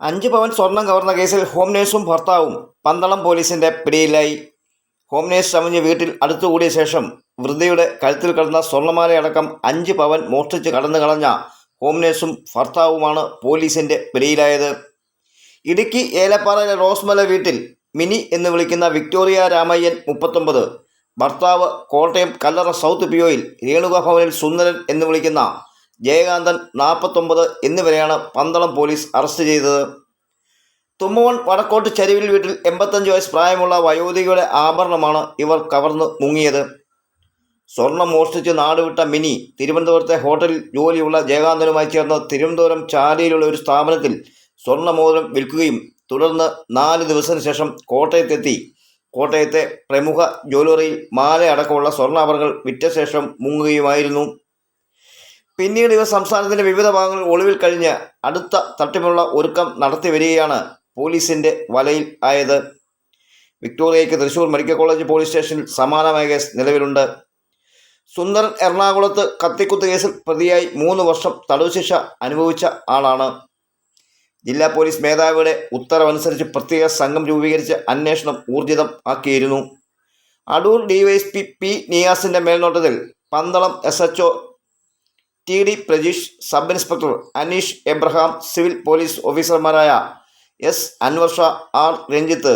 അഞ്ച് പവൻ സ്വർണം കവർന്ന കേസിൽ ഹോം നേഴ്സും ഭർത്താവും പന്തളം പോലീസിന്റെ പിടിയിലായി. ഹോം നേഴ്സ് ചമഞ്ഞ് വീട്ടിൽ അടുത്തുകൂടിയ ശേഷം വൃദ്ധയുടെ കഴുത്തിൽ കിടന്ന സ്വർണമാലയടക്കം അഞ്ച് പവൻ മോഷ്ടിച്ച് കടന്നു കളഞ്ഞ ഹോം നേഴ്സും ഭർത്താവുമാണ് പോലീസിന്റെ പിടിയിലായത്. ഇടുക്കി ഏലപ്പാറയിലെ റോസ്മല വീട്ടിൽ മിനി എന്ന് വിളിക്കുന്ന വിക്ടോറിയ രാമയ്യൻ മുപ്പത്തൊമ്പത് ഭർത്താവ് കോട്ടയം കല്ലറ സൗത്ത് പിയോയിൽ രേണുക ഭവനിൽ സുന്ദരൻ എന്ന് വിളിക്കുന്ന ജയകാന്തൻ നാൽപ്പത്തൊമ്പത് എന്നിവരെയാണ് പന്തളം പോലീസ് അറസ്റ്റ് ചെയ്തത്. തുമ്മവൺ വടക്കോട്ട് ചരിവിൽ വീട്ടിൽ എൺപത്തഞ്ച് വയസ്സ് പ്രായമുള്ള വയോധികയുടെ ആഭരണമാണ് ഇവർ കവർന്ന് മുങ്ങിയത്. സ്വർണം മോഷ്ടിച്ച് നാടുവിട്ട മിനി തിരുവനന്തപുരത്തെ ഹോട്ടലിൽ ജോലിയുള്ള ജയകാന്തനുമായി ചേർന്ന് തിരുവനന്തപുരം ചാലിയിലുള്ള ഒരു സ്ഥാപനത്തിൽ സ്വർണമോതിരം വിൽക്കുകയും തുടർന്ന് നാല് ദിവസത്തിന് ശേഷം കോട്ടയത്തെത്തി. കോട്ടയത്തെ പ്രമുഖ ജ്വല്ലറിയിൽ മാല അടക്കമുള്ള സ്വർണാഭരണങ്ങൾ വിറ്റ ശേഷം മുങ്ങുകയുമായിരുന്നു. പിന്നീട് ഇവർ സംസ്ഥാനത്തിന്റെ വിവിധ ഭാഗങ്ങളിൽ ഒളിവിൽ കഴിഞ്ഞ് അടുത്ത തട്ടിപ്പുള്ള ഒരുക്കം നടത്തി വരികയാണ് പോലീസിന്റെ വലയിൽ ആയത്. വിക്ടോറിയയ്ക്ക് തൃശൂർ മെഡിക്കൽ കോളേജ് പോലീസ് സ്റ്റേഷനിൽ സമാനമായ കേസ് നിലവിലുണ്ട്. സുന്ദരൻ എറണാകുളത്ത് കത്തിക്കുത്ത് കേസിൽ പ്രതിയായി മൂന്ന് വർഷം തടവ് ശിക്ഷ അനുഭവിച്ച ആളാണ്. ജില്ലാ പോലീസ് മേധാവിയുടെ ഉത്തരവനുസരിച്ച് പ്രത്യേക സംഘം രൂപീകരിച്ച് അന്വേഷണം ഊർജിതം ആക്കിയിരുന്നു. അടൂർ ഡിവൈഎസ്പി പി നിയാസിന്റെ മേൽനോട്ടത്തിൽ Pandalam S H T D Prajeesh sub inspector Aneesh Abraham civil police ഓഫീസർമാരായ എസ് അൻവർഷ ആർ രഞ്ജിത്ത്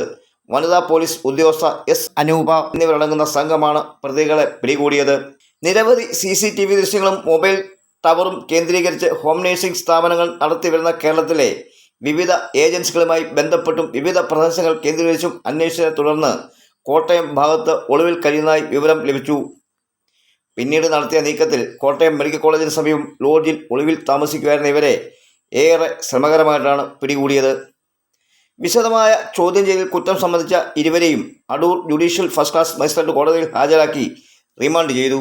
വനിതാ പോലീസ് ഉദ്യോഗസ്ഥ എസ് അനൂപ എന്നിവരടങ്ങുന്ന സംഘമാണ് പ്രതികളെ പിടികൂടിയത്. നിരവധി സി സി ടി വി ദൃശ്യങ്ങളും മൊബൈൽ ടവറും കേന്ദ്രീകരിച്ച് ഹോം നേഴ്സിംഗ് സ്ഥാപനങ്ങൾ നടത്തിവരുന്ന കേരളത്തിലെ വിവിധ ഏജൻസികളുമായി ബന്ധപ്പെട്ടും വിവിധ പ്രദേശങ്ങൾ കേന്ദ്രീകരിച്ചും അന്വേഷിച്ചതിനെ തുടർന്ന് കോട്ടയം ഭാഗത്ത് ഒളിവിൽ കഴിയുന്നതായി വിവരം ലഭിച്ചു. പിന്നീട് നടത്തിയ നീക്കത്തിൽ കോട്ടയം മെഡിക്കൽ കോളേജിന് സമീപം ലോഡ്ജിൽ ഒളിവിൽ താമസിക്കുമായിരുന്ന ഇവരെ ഏറെ ശ്രമകരമായിട്ടാണ് പിടികൂടിയത്. വിശദമായ ചോദ്യം ചെയ്തിൽ കുറ്റം സംബന്ധിച്ച ഇരുവരെയും Adoor judicial first class magistrate കോടതിയിൽ ഹാജരാക്കി റിമാൻഡ് ചെയ്തു.